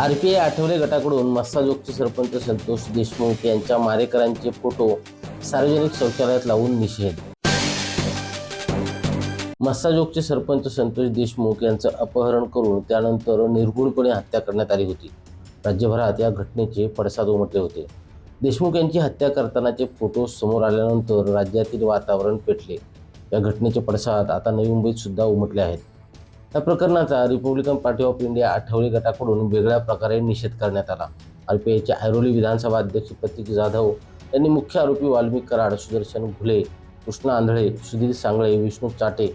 R P I Athawale गटाकडून मस्साजोगचे सरपंच संतोष देशमुख यांच्या मारेकरांचे photo सार्वजनिक शौचालयात लावून निषेध. मस्साजोगचे सरपंच संतोष देशमुख यांचं अपहरण करून त्यानंतर निर्गुणपणे हत्या करण्यात आली होती. राज्यभरात या घटनेचे पडसाद उमटले होते. देशमुख यांची हत्या करतानाचे फोटो समोर आल्यानंतर राज्यातील वातावरण पेटले. या घटनेचे पडसाद आता नवी मुंबईत सुद्धा उमटले आहेत. या प्रकरणाचा Republican Party of India Athawale गटाकडून वेगळ्या प्रकारे निषेध करण्यात आला. आरपीआयचे ऐरोली विधानसभा अध्यक्ष प्रतीक जाधव यांनी मुख्य आरोपी वाल्मिक कराड सुदर्शन घुले कृष्णा आंधळे सुधीर सांगळे विष्णू चाटे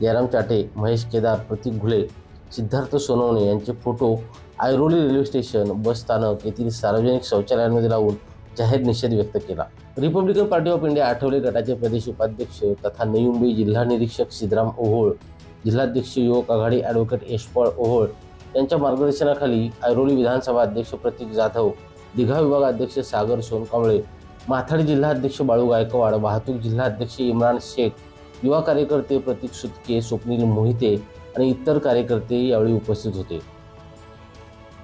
जयराम चाटे महेश केदार प्रतीक घुले सिद्धार्थ सोनवणे यांचे photo Airoli railway station bus स्थानक येथील सार्वजनिक शौचालयांमध्ये लावून जाहीर निषेध व्यक्त केला. Republican Party of India Athawale गटाचे प्रदेश उपाध्यक्ष तथा नवी मुंबई जिल्हा निरीक्षक सिद्धराम ओहोळ जिल्हाध्यक्ष युवक आघाडी ॲडव्होकेट यशपाळ ओहोळ यांच्या मार्गदर्शनाखाली ऐरोली विधानसभा अध्यक्ष प्रतीक जाधव दिघा विभाग अध्यक्ष सागर सोनकांबळे माथाडी जिल्हाध्यक्ष बाळू गायकवाड वाहतूक जिल्हाध्यक्ष इम्रान शेख युवा कार्यकर्ते प्रतीक सुतके स्वप्नील मोहिते आणि इतर कार्यकर्ते यावेळी उपस्थित होते.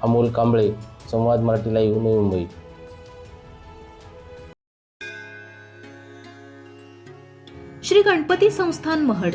अमोल कांबळे संवाद मराठी लाईव्ह नवी मुंबई. श्री गणपती संस्थान महड.